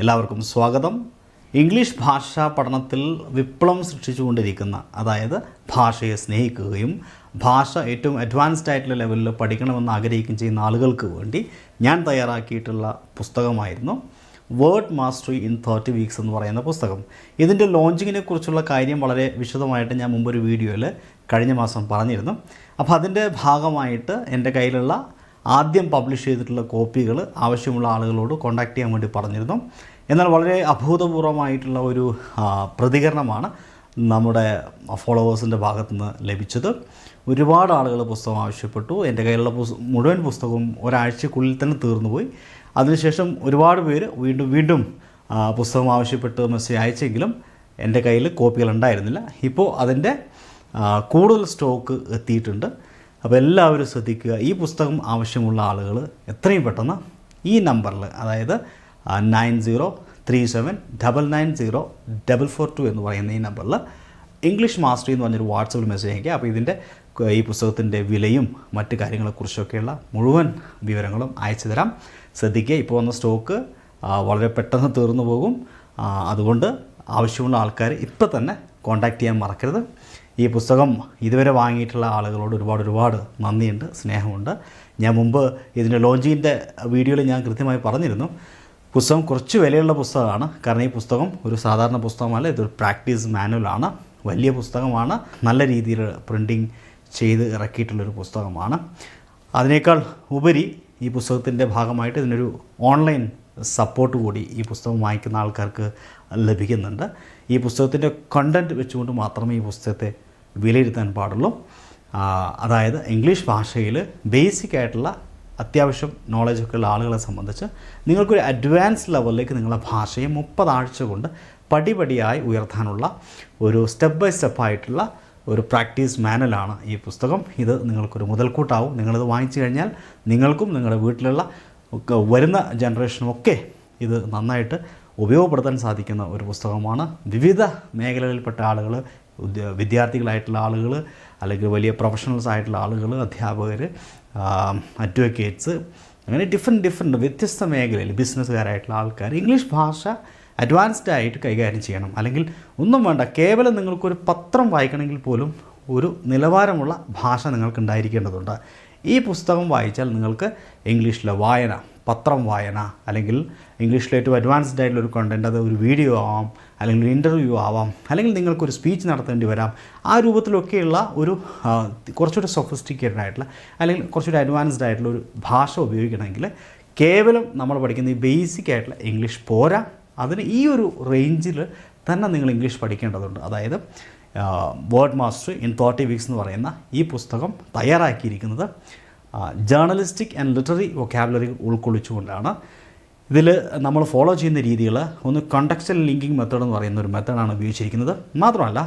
എല്ലാവർക്കും സ്വാഗതം. ഇംഗ്ലീഷ് ഭാഷാ പഠനത്തിൽ വിപ്ലവം സൃഷ്ടിച്ചുകൊണ്ടിരിക്കുന്ന അതായത് ഭാഷയെ സ്നേഹിക്കുകയും ഭാഷ ഏറ്റവും അഡ്വാൻസ്ഡ് ആയിട്ടുള്ള ലെവലിൽ പഠിക്കണമെന്ന് ആഗ്രഹിക്കുകയും ചെയ്യുന്ന ആളുകൾക്ക് വേണ്ടി ഞാൻ തയ്യാറാക്കിയിട്ടുള്ള പുസ്തകമായിരുന്നു word mastery in thirty weeks എന്ന് പറയുന്ന പുസ്തകം. ഇതിന്റെ ലോഞ്ചിങ്ങിനെ കുറിച്ചുള്ള കാര്യം വളരെ വിശദമായിട്ട് ഞാൻ മുമ്പൊരു വീഡിയോയിൽ കഴിഞ്ഞ മാസം പറഞ്ഞിരുന്നു. അപ്പോൾ അതിന്റെ ഭാഗമായിട്ട് എന്റെ കയ്യിലുള്ള ആദ്യം പബ്ലിഷ് ചെയ്തിട്ടുള്ള കോപ്പികൾ ആവശ്യമുള്ള ആളുകളോട് കോൺടാക്റ്റ് ചെയ്യാൻ വേണ്ടി പറഞ്ഞിരുന്നു. എന്നാൽ വളരെ അഭൂതപൂർവമായിട്ടുള്ള ഒരു പ്രതികരണമാണ് നമ്മുടെ ഫോളോവേഴ്സിന്റെ ഭാഗത്തു നിന്ന് ലഭിച്ചത്. ഒരുപാട് ആളുകൾ പുസ്തകം ആവശ്യപ്പെട്ടു. എന്റെ കയ്യിലുള്ള മുഴുവൻ പുസ്തകവും ഒരാഴ്ചക്കുള്ളിൽ തന്നെ തീർന്നുപോയി. അതിനുശേഷം ഒരുപാട് പേര് വീണ്ടും വീണ്ടും പുസ്തകം ആവശ്യപ്പെട്ട് മെസ്സേജ് അയച്ചെങ്കിലും എന്റെ കയ്യിൽ കോപ്പികൾ ഉണ്ടായിരുന്നില്ല. ഇപ്പോൾ അതിന്റെ കൂടുതൽ സ്റ്റോക്ക് എത്തിയിട്ടുണ്ട്. അപ്പോൾ എല്ലാവരും ശ്രദ്ധിക്കുക. ഈ പുസ്തകം ആവശ്യമുള്ള ആളുകൾ എത്രയും പെട്ടെന്ന് ഈ നമ്പറിൽ അതായത് nine zero three seven double nine zero double four two എന്ന് പറയുന്ന ഈ നമ്പറിൽ ഇംഗ്ലീഷ് മാസ്റ്ററി എന്ന് പറഞ്ഞൊരു വാട്സപ്പിൽ മെസ്സേജ് അയക്കുക അപ്പോൾ ഇതിന്റെ ഈ പുസ്തകത്തിന്റെ വിലയും മറ്റ് കാര്യങ്ങളെക്കുറിച്ചൊക്കെയുള്ള മുഴുവൻ വിവരങ്ങളും അയച്ചു തരാം. ശ്രദ്ധിക്കുക ഇപ്പോൾ വന്ന സ്റ്റോക്ക് വളരെ പെട്ടെന്ന് തീർന്നു പോകും. അതുകൊണ്ട് ആവശ്യമുള്ള ആൾക്കാർ ഇപ്പോൾ തന്നെ കോൺടാക്റ്റ് ചെയ്യാൻ മറക്കരുത്. ഈ പുസ്തകം ഇതുവരെ വാങ്ങിയിട്ടുള്ള ആളുകളോട് ഒരുപാട് ഒരുപാട് നന്ദിയുണ്ട് സ്നേഹമുണ്ട്. ഞാൻ മുമ്പ് ഇതിന്റെ ലോഞ്ചിങ്ങിന്റെ വീഡിയോയിൽ ഞാൻ കൃത്യമായി പറഞ്ഞിരുന്നു. പുസ്തകം കുറച്ച് വിലയുള്ള പുസ്തകമാണ്. കാരണം ഈ പുസ്തകം ഒരു സാധാരണ പുസ്തകമല്ല ഇതൊരു പ്രാക്ടീസ് മാനുവലാണ്. വലിയ പുസ്തകമാണ്. നല്ല രീതിയിൽ പ്രിന്റിങ് ചെയ്ത് ഇറക്കിയിട്ടുള്ളൊരു പുസ്തകമാണ്. അതിനേക്കാൾ ഉപരി ഈ പുസ്തകത്തിന്റെ ഭാഗമായിട്ട് ഇതിനൊരു ഓൺലൈൻ സപ്പോർട്ട് കൂടി ഈ പുസ്തകം വായിക്കുന്ന ആൾക്കാർക്ക് ലഭിക്കുന്നുണ്ട്. ഈ പുസ്തകത്തിന്റെ കണ്ടന്റ് വെച്ചുകൊണ്ട് മാത്രമേ ഈ പുസ്തകത്തെ വിലയിരുത്താൻ പാടുള്ളൂ. അതായത് ഇംഗ്ലീഷ് ഭാഷയിൽ ബേസിക് ആയിട്ടുള്ള അത്യാവശ്യം നോളജൊക്കെ ഉള്ള ആളുകളെ സംബന്ധിച്ച് നിങ്ങൾക്കൊരു അഡ്വാൻസ് ലെവലിലേക്ക് നിങ്ങളുടെ ഭാഷയെ മുപ്പതാഴ്ച കൊണ്ട് പടിപടിയായി ഉയർത്താനുള്ള ഒരു സ്റ്റെപ്പ് ബൈ സ്റ്റെപ്പായിട്ടുള്ള ഒരു പ്രാക്ടീസ് മാനലാണ് ഈ പുസ്തകം. ഇത് നിങ്ങൾക്കൊരു മുതൽക്കൂട്ടാവും. നിങ്ങളിത് വാങ്ങിച്ചു കഴിഞ്ഞാൽ നിങ്ങൾക്കും നിങ്ങളുടെ വീട്ടിലുള്ള വരുന്ന ജനറേഷനും ഒക്കെ ഇത് നന്നായിട്ട് ഉപയോഗപ്പെടുത്താൻ സാധിക്കുന്ന ഒരു പുസ്തകമാണ്. വിവിധ മേഖലകളിൽപ്പെട്ട ആളുകൾ വിദ്യാർത്ഥികളായിട്ടുള്ള ആളുകൾ അല്ലെങ്കിൽ വലിയ പ്രൊഫഷണൽസ് ആയിട്ടുള്ള ആളുകൾ അധ്യാപകർ അഡ്വക്കേറ്റ്സ് അങ്ങനെ ഡിഫറെന്റ് ഡിഫറെന്റ് വ്യത്യസ്ത മേഖലയിൽ ബിസിനസ്സുകാരായിട്ടുള്ള ആൾക്കാർ ഇംഗ്ലീഷ് ഭാഷ അഡ്വാൻസ്ഡ് ആയിട്ട് കൈകാര്യം ചെയ്യണം. അല്ലെങ്കിൽ ഒന്നും വേണ്ട കേവലം നിങ്ങൾക്കൊരു പത്രം വായിക്കണമെങ്കിൽ പോലും ഒരു നിലവാരമുള്ള ഭാഷ നിങ്ങൾക്ക് ഉണ്ടായിരിക്കേണ്ടതുണ്ട് ഈ പുസ്തകം വായിച്ചാൽ നിങ്ങൾക്ക് ഇംഗ്ലീഷിലെ വായന പത്രം വായന അല്ലെങ്കിൽ ഇംഗ്ലീഷിലേറ്റവും അഡ്വാൻസ്ഡ് ആയിട്ടുള്ള ഒരു കണ്ടന്റ് അത് ഒരു വീഡിയോ ആവാം അല്ലെങ്കിൽ ഇന്റർവ്യൂ ആവാം അല്ലെങ്കിൽ നിങ്ങൾക്കൊരു സ്പീച്ച് നടത്തേണ്ടി വരാം ആ രൂപത്തിലൊക്കെയുള്ള ഒരു കുറച്ചുകൂടി സൊഫിസ്റ്റിക്കേറ്റഡ് ആയിട്ടുള്ള അല്ലെങ്കിൽ കുറച്ചുകൂടി അഡ്വാൻസ്ഡ് ആയിട്ടുള്ള ഒരു ഭാഷ ഉപയോഗിക്കണമെങ്കിൽ കേവലം നമ്മൾ പഠിക്കുന്ന ഈ ബേസിക് ആയിട്ടുള്ള ഇംഗ്ലീഷ് പോരാ. അതിന് ഈ ഒരു റേഞ്ചിൽ തന്നെ നിങ്ങൾ ഇംഗ്ലീഷ് പഠിക്കേണ്ടതുണ്ട്. അതായത് word master in thirty weeks എന്ന് പറയുന്ന ഈ പുസ്തകം തയ്യാറാക്കിയിരിക്കുന്നത് ജേർണലിസ്റ്റിക് ആൻഡ് ലിറ്റററി വൊക്കാബുലറി ഉൾക്കൊള്ളിച്ചുകൊണ്ടാണ്. ഇതിൽ നമ്മൾ ഫോളോ ചെയ്യുന്ന രീതികൾ ഒന്ന് കണ്ടക്സ്റ്റൽ ലിങ്കിങ് മെത്തേഡ് എന്ന് പറയുന്ന ഒരു മെത്തേഡാണ് ഉപയോഗിച്ചിരിക്കുന്നത്. മാത്രമല്ല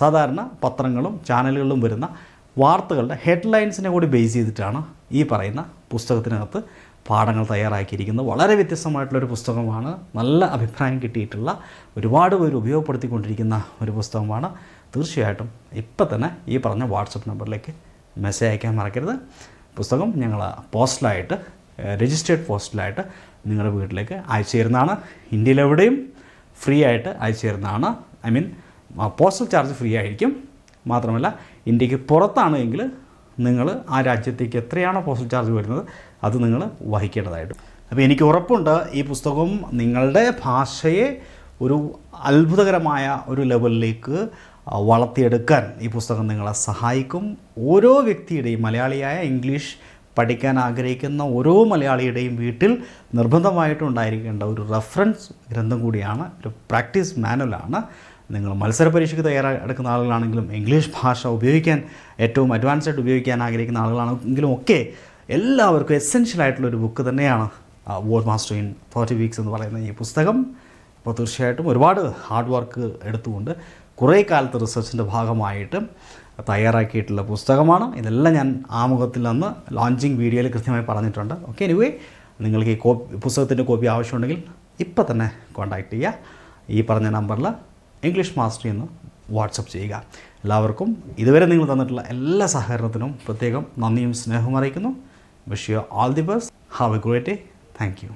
സാധാരണ പത്രങ്ങളും ചാനലുകളിലും വരുന്ന വാർത്തകളുടെ ഹെഡ്ലൈൻസിനെ കൂടി ബേസ് ചെയ്തിട്ടാണ് ഈ പറയുന്ന പുസ്തകത്തിനകത്ത് പാഠങ്ങൾ തയ്യാറാക്കിയിരിക്കുന്നത്. വളരെ വ്യത്യസ്തമായിട്ടുള്ളൊരു പുസ്തകമാണ്. നല്ല അഭിപ്രായം കിട്ടിയിട്ടുള്ള ഒരുപാട് പേര് ഉപയോഗപ്പെടുത്തിക്കൊണ്ടിരിക്കുന്ന ഒരു പുസ്തകമാണ്. തീർച്ചയായിട്ടും ഇപ്പം തന്നെ ഈ പറഞ്ഞ വാട്സപ്പ് നമ്പറിലേക്ക് മെസ്സേജ് അയക്കാൻ മറക്കരുത്. പുസ്തകം ഞങ്ങൾ പോസ്റ്റലായിട്ട് രജിസ്റ്റേർഡ് പോസ്റ്റലായിട്ട് നിങ്ങളുടെ വീട്ടിലേക്ക് അയച്ചു തരുന്നതാണ് ഇന്ത്യയിലെവിടെയും ഫ്രീ ആയിട്ട് അയച്ചു തരുന്നതാണ് I mean postal charge free ആയിരിക്കും. മാത്രമല്ല ഇന്ത്യയ്ക്ക് പുറത്താണ് എങ്കിൽ നിങ്ങൾ ആ രാജ്യത്തേക്ക് എത്രയാണോ പോസ്റ്റൽ ചാർജ് വരുന്നത് അത് നിങ്ങൾ വഹിക്കേണ്ടതായിട്ട് അപ്പോൾ എനിക്ക് ഉറപ്പുണ്ട് ഈ പുസ്തകം നിങ്ങളുടെ ഭാഷയെ ഒരു അത്ഭുതകരമായ ഒരു ലെവലിലേക്ക് വളർത്തിയെടുക്കാൻ ഈ പുസ്തകം നിങ്ങളെ സഹായിക്കും. ഓരോ വ്യക്തിയുടെയും മലയാളിയായ ഇംഗ്ലീഷ് പഠിക്കാൻ ആഗ്രഹിക്കുന്ന ഓരോ മലയാളിയുടെയും വീട്ടിൽ നിർബന്ധമായിട്ടും ഉണ്ടായിരിക്കേണ്ട ഒരു റെഫറൻസ് ഗ്രന്ഥം കൂടിയാണ് ഒരു പ്രാക്ടീസ് മാനുവലാണ്. നിങ്ങൾ മത്സര പരീക്ഷയ്ക്ക് തയ്യാറെടുക്കുന്ന ആളുകളാണെങ്കിലും ഇംഗ്ലീഷ് ഭാഷ ഉപയോഗിക്കാൻ ഏറ്റവും അഡ്വാൻസ് ആയിട്ട് ഉപയോഗിക്കാൻ ആഗ്രഹിക്കുന്ന ആളുകളാണെങ്കിലും ഒക്കെ എല്ലാവർക്കും എസെൻഷ്യൽ ആയിട്ടുള്ള ഒരു ബുക്ക് തന്നെയാണ് word master in forty weeks എന്ന് പറയുന്ന ഈ പുസ്തകം. അപ്പോൾ തീർച്ചയായിട്ടും ഒരുപാട് ഹാർഡ് വർക്ക് എടുത്തുകൊണ്ട് കുറേ കാലത്തെ റിസർച്ചിന്റെ ഭാഗമായിട്ട് തയ്യാറാക്കിയിട്ടുള്ള പുസ്തകമാണ്. ഇതെല്ലാം ഞാൻ ആമുഖത്തിൽ നിന്ന് ലോഞ്ചിങ് വീഡിയോയിൽ കൃത്യമായി പറഞ്ഞിട്ടുണ്ട്. ഓക്കെ എനിവേ നിങ്ങൾക്ക് ഈ കോപ്പി പുസ്തകത്തിന്റെ കോപ്പി ആവശ്യമുണ്ടെങ്കിൽ ഇപ്പം തന്നെ കോൺടാക്റ്റ് ചെയ്യുക. ഈ പറഞ്ഞ നമ്പറിൽ ഇംഗ്ലീഷ് മാസ്റ്ററി എന്ന് വാട്സപ്പ് ചെയ്യുക. എല്ലാവർക്കും ഇതുവരെ നിങ്ങൾ തന്നിട്ടുള്ള എല്ലാ സഹകരണത്തിനും പ്രത്യേകം നന്ദിയും സ്നേഹവും അറിയിക്കുന്നു. Wish you all the best have a great day thank you